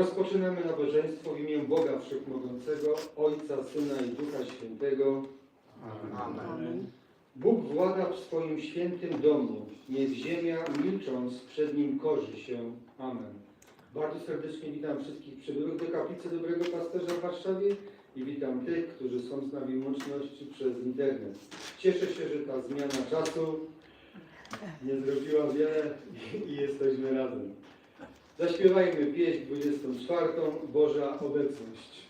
Rozpoczynamy nabożeństwo w imię Boga Wszechmogącego, Ojca, Syna i Ducha Świętego. Amen. Bóg włada w swoim świętym domu. Niech ziemia milcząc przed Nim korzy się. Amen. Bardzo serdecznie witam wszystkich przybyłych do Kaplicy Dobrego Pasterza w Warszawie i witam tych, którzy są z nami w łączności przez internet. Cieszę się, że ta zmiana czasu nie zrobiła wiele i jesteśmy razem. Zaśpiewajmy pieśń 24. Boża Obecność.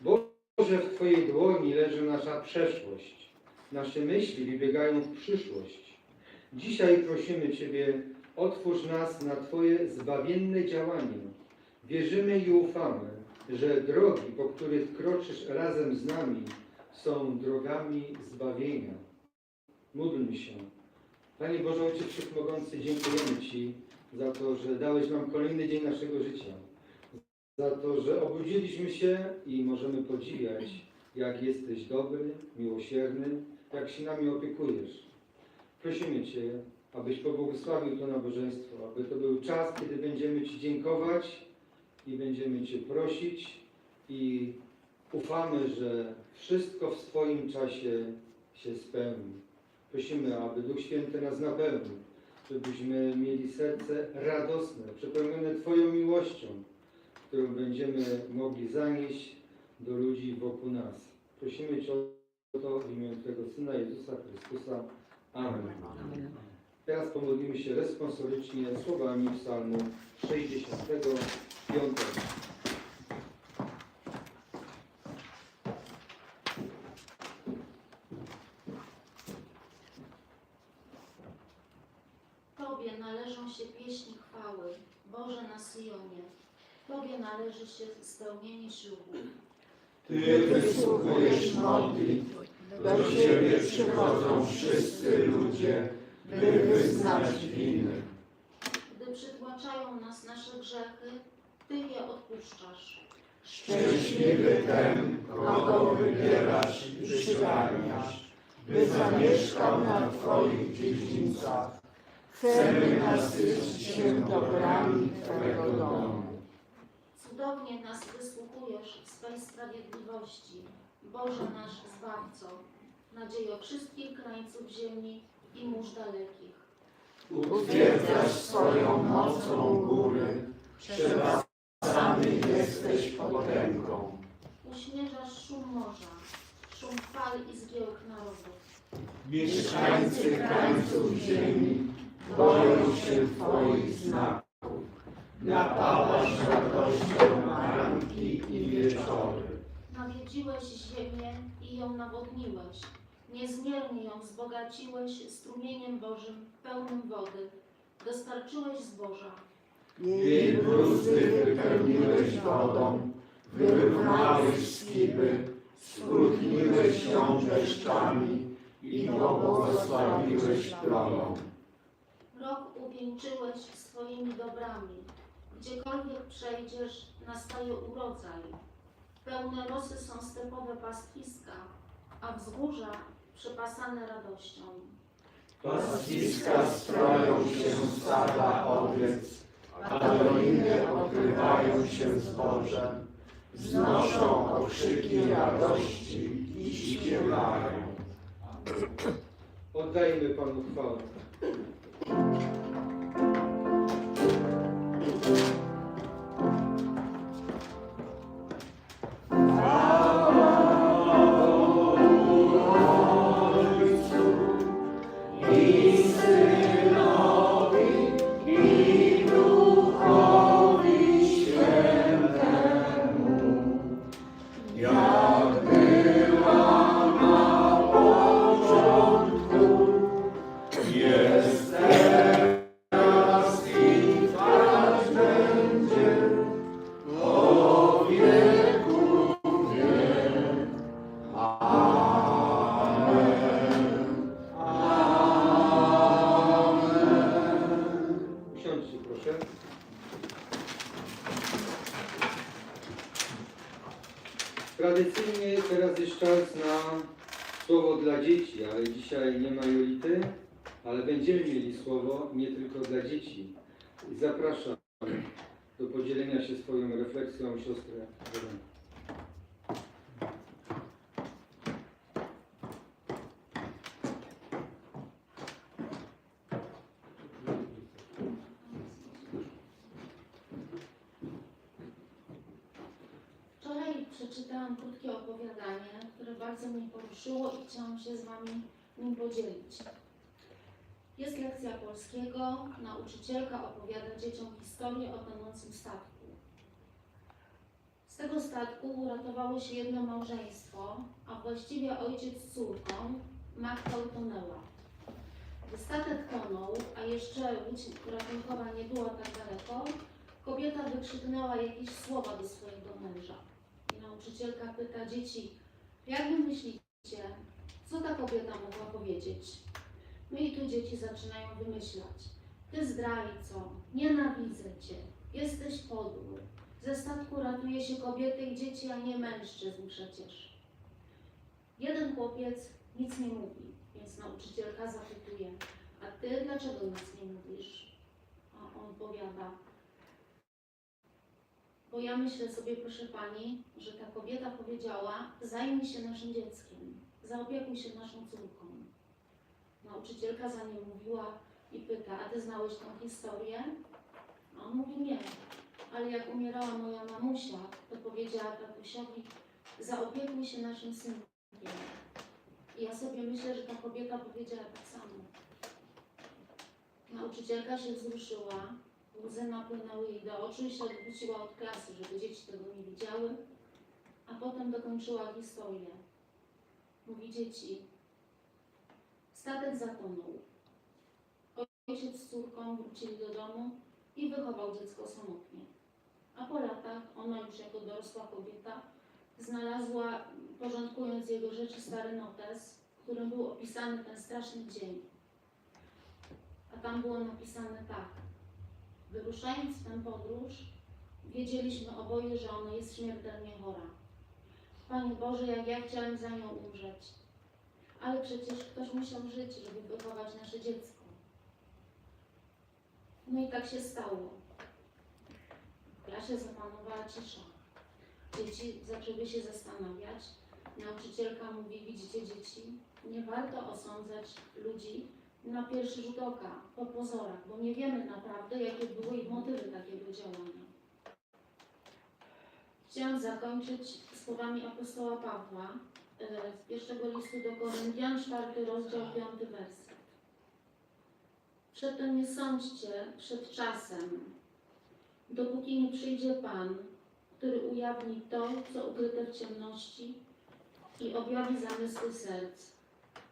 Boże, w Twojej dłoni leży nasza przeszłość. Nasze myśli wybiegają w przyszłość. Dzisiaj prosimy Ciebie, otwórz nas na Twoje zbawienne działanie. Wierzymy i ufamy, że drogi, po których kroczysz razem z nami, są drogami zbawienia. Módlmy się. Panie Boże Ojcze Wszechmogący, dziękujemy Ci za to, że dałeś nam kolejny dzień naszego życia. Za to, że obudziliśmy się i możemy podziwiać, jak jesteś dobry, miłosierny, jak się nami opiekujesz. Prosimy Cię, abyś pobłogosławił to nabożeństwo, aby to był czas, kiedy będziemy Ci dziękować i będziemy Cię prosić i ufamy, że wszystko w swoim czasie się spełni. Prosimy, aby Duch Święty nas napełnił, żebyśmy mieli serce radosne, przepełnione Twoją miłością, którą będziemy mogli zanieść do ludzi wokół nas. Prosimy Cię o to w imię Twojego Syna Jezusa Chrystusa. Amen. Teraz pomodlimy się responsorycznie słowami psalmu 65. Tobie należą się pieśni chwały, Boże na Syjonie. Tobie należy się spełnienie ślubu. Ty wysłuchujesz modlitw, do Ciebie przychodzą wszyscy ludzie, by wyznać winy. Gdy przytłaczają nas nasze grzechy, Ty je odpuszczasz. Szczęśliwy ten, kogo wybierasz i przygarniasz, by zamieszkał na Twoich dziedzińcach. Chcemy nasycić się dobrami Twojego domu. Cudownie nas wysłuchujesz w swej sprawiedliwości, Boże nasz Zbawco, nadziejo wszystkich krańców ziemi i mórz dalekich. Utwierdzasz swoją mocą góry, przewracany jesteś potęgą. Uśmierzasz szum morza, szum fal i zgiełk narodów. Mieszkańcy krańców ziemi boją się Twoich znaków. Napawasz radością ranki i wieczory. Nawiedziłeś ziemię i ją nawodniłeś. Niezmiernie ją wzbogaciłeś strumieniem Bożym, pełnym wody. Dostarczyłeś zboża. Jej bruzdy wypełniłeś wodą, wyrównałeś skiby, skrótniłeś ją deszczami i pobłogosławiłeś plomą. Rok uwieńczyłeś swoimi dobrami. Gdziekolwiek przejdziesz, nastaje urodzaj. Pełne rosy są stepowe pastwiska, a wzgórza przepasane radością. Pastwiska stroją się stada owiec, a doliny okrywają się zbożem. Wznoszą okrzyki radości i śpiewają. Oddajmy Panu chwałę. Proszę. Tradycyjnie teraz jest czas na słowo dla dzieci, ale dzisiaj nie ma Jolity, ale będziemy mieli słowo nie tylko dla dzieci. Zapraszam do podzielenia się swoją refleksją siostrę Weronę. Wczoraj przeczytałam krótkie opowiadanie, które bardzo mnie poruszyło i chciałam się z Wami nim podzielić. Jest lekcja polskiego, nauczycielka opowiada dzieciom historię o tonącym statku. Z tego statku uratowało się jedno małżeństwo, a właściwie ojciec z córką, matka utonęła. Gdy statek tonął, a jeszcze łódź ratunkowa nie była tak daleko, kobieta wykrzyknęła jakieś słowa do swojego męża. Nauczycielka pyta dzieci, jak wy myślicie, co ta kobieta mogła powiedzieć? No i tu dzieci zaczynają wymyślać. Ty zdrajco, nienawidzę cię, jesteś podły. Ze statku ratuje się kobiety i dzieci, a nie mężczyzn przecież. Jeden chłopiec nic nie mówi, więc nauczycielka zapytuje, a ty dlaczego nic nie mówisz? A on powiada, bo ja myślę sobie, proszę pani, że ta kobieta powiedziała: zajmij się naszym dzieckiem, zaopiekuj się naszą córką. Nauczycielka za nim mówiła i pyta: A ty znałeś tą historię? A on mówi: Nie, ale jak umierała moja mamusia, to powiedziała tatusiowi: Zaopiekuj się naszym synkiem. I ja sobie myślę, że ta kobieta powiedziała tak samo. Nauczycielka się wzruszyła, Łzy napłynęły jej do oczu i się odwróciła od klasy, żeby dzieci tego nie widziały, a potem dokończyła historię. Mówi dzieci, statek zatonął. Ojciec z córką wrócili do domu i wychował dziecko samotnie. A po latach ona już jako dorosła kobieta znalazła, porządkując jego rzeczy, stary notes, w którym był opisany ten straszny dzień. A tam było napisane tak. Wyruszając w tę podróż, wiedzieliśmy oboje, że ona jest śmiertelnie chora. Panie Boże, jak ja chciałem za nią umrzeć. Ale przecież ktoś musiał żyć, żeby wychować nasze dziecko. No i tak się stało. W klasie zapanowała cisza. Dzieci zaczęły się zastanawiać. Nauczycielka mówi, widzicie dzieci, nie warto osądzać ludzi na pierwszy rzut oka, po pozorach, bo nie wiemy naprawdę, jakie były ich motywy takiego działania. Chciałam zakończyć słowami apostoła Pawła e, z pierwszego listu do Koryntian, czwarty rozdział, piąty werset. Przedtem nie sądźcie przed czasem, dopóki nie przyjdzie Pan, który ujawni to, co ukryte w ciemności i objawi zamysły serc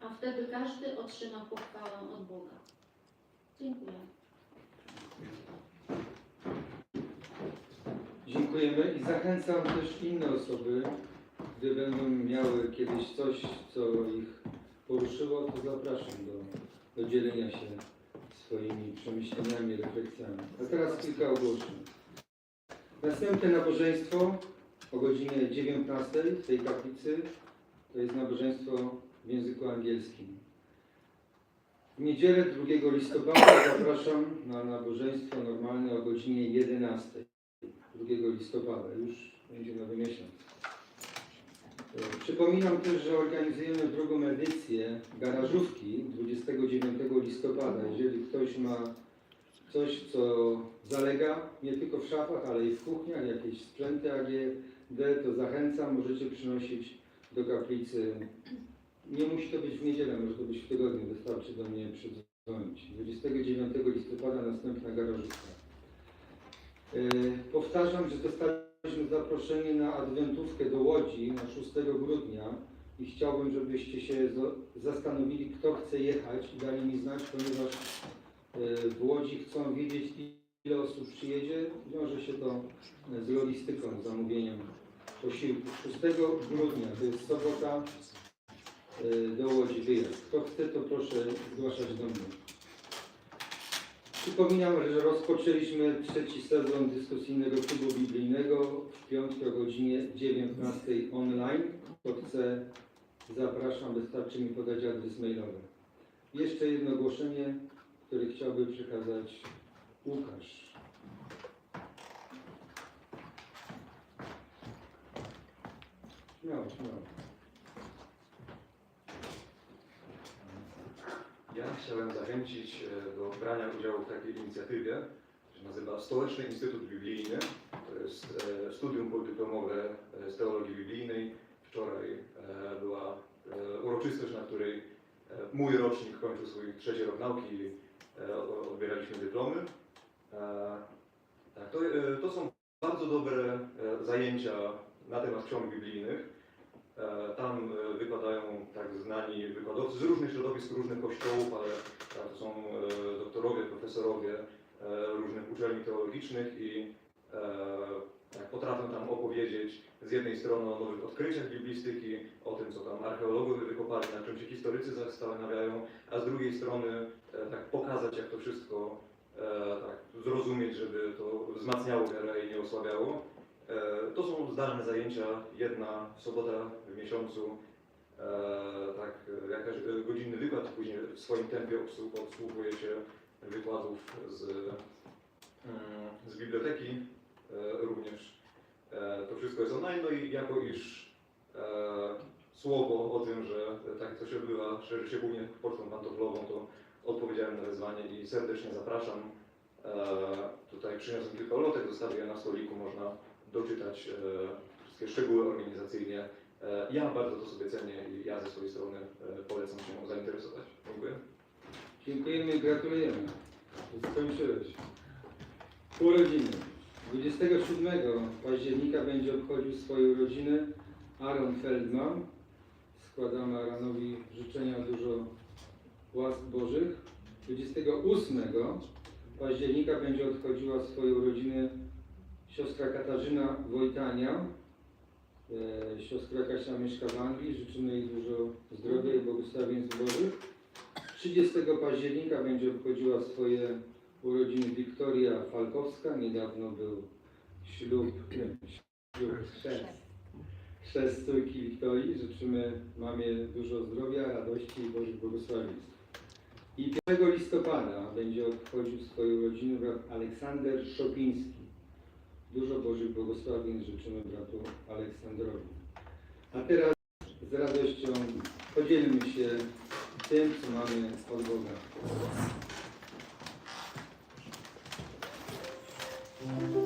a wtedy każdy otrzyma pochwałę od Boga. Dziękuję. Dziękujemy i zachęcam też inne osoby, gdy będą miały kiedyś coś, co ich poruszyło, to zapraszam do, do dzielenia się swoimi przemyśleniami, refleksjami. A teraz kilka ogłoszeń. Następne nabożeństwo o godzinie 19 w tej kaplicy to jest nabożeństwo w języku angielskim. W niedzielę 2 listopada zapraszam na nabożeństwo normalne o godzinie 11. 2 listopada, już będzie nowy miesiąc. Przypominam też, że organizujemy drugą edycję garażówki 29 listopada. Jeżeli ktoś ma coś, co zalega nie tylko w szafach, ale i w kuchniach, jakieś sprzęty AGD, to zachęcam, możecie przynosić do kaplicy. Nie musi to być w niedzielę, może to być w tygodniu, wystarczy do mnie przydzwonić. 29 listopada następna garażówka. E, Powtarzam, że dostaliśmy zaproszenie na adwentówkę do Łodzi na 6 grudnia i chciałbym, żebyście się zastanowili, kto chce jechać i dali mi znać, ponieważ e, w Łodzi chcą wiedzieć, ile osób przyjedzie. Wiąże się to e, z logistyką, zamówieniem posiłku. 6 grudnia, to jest sobota, do Łodzi wyjazd. Kto chce, to proszę zgłaszać do mnie. Przypominam, że rozpoczęliśmy trzeci sezon dyskusyjnego klubu biblijnego w piątku o godzinie 19 online. Kto chce, zapraszam, wystarczy mi podać adres mailowy. Jeszcze jedno ogłoszenie, które chciałby przekazać Łukasz. Śmiało, śmiało. Ja chciałem zachęcić e, do brania udziału w takiej inicjatywie, która się nazywa Stołeczny Instytut Biblijny. To jest e, studium podyplomowe e, z teologii biblijnej. Wczoraj była uroczystość, na której mój rocznik kończył swój trzeci rok nauki i odbieraliśmy dyplomy. Tak, to, to są bardzo dobre zajęcia na temat ksiąg biblijnych. E, Tam e, wykładają tak znani wykładowcy z różnych środowisk, różnych kościołów, ale tak, to są e, doktorowie, profesorowie e, różnych uczelni teologicznych i e, tak, potrafią tam opowiedzieć z jednej strony o nowych odkryciach biblistyki, o tym, co tam archeologowie wykopali, na czym się historycy zastanawiają, a z drugiej strony e, tak pokazać, jak to wszystko e, tak, zrozumieć, żeby to wzmacniało wiarę i nie osłabiało. E, To są zdalne zajęcia, jedna sobota w miesiącu, e, tak, jakaś e, godzinny wykład, później w swoim tempie odsłuchuje się wykładów z, mm, z biblioteki również. To wszystko jest online, no i jako iż słowo o tym, że tak to się odbywa, szerzy się głównie pocztą pantoflową, to odpowiedziałem na wezwanie i serdecznie zapraszam. Tutaj przyniosłem kilka ulotek, zostawię je na stoliku, można doczytać e, wszystkie szczegóły organizacyjnie. E, ja bardzo to sobie cenię i ja ze swojej strony e, polecam się zainteresować. Dziękuję. Dziękujemy i gratulujemy. Skończyłeś. Urodziny. 27 października będzie obchodził swoje urodziny Aaron Feldman. Składamy Aaronowi życzenia dużo łask Bożych. 28 października będzie odchodziła swoje urodziny siostra Katarzyna Wojtania. E, Siostra Kasia mieszka w Anglii. Życzymy jej dużo zdrowia i błogosławieństw Bożych. 30 października będzie obchodziła swoje urodziny Wiktoria Falkowska. Niedawno był ślub, ślub chrzest, chrzest córki Wiktorii. Życzymy mamie dużo zdrowia, radości i Bożych błogosławieństw. I 1 listopada będzie obchodził swoje urodziny Aleksander Szopiński. Dużo Bożych błogosławień życzymy bratu Aleksandrowi. A teraz z radością podzielmy się tym, co mamy od Boga. Thank you.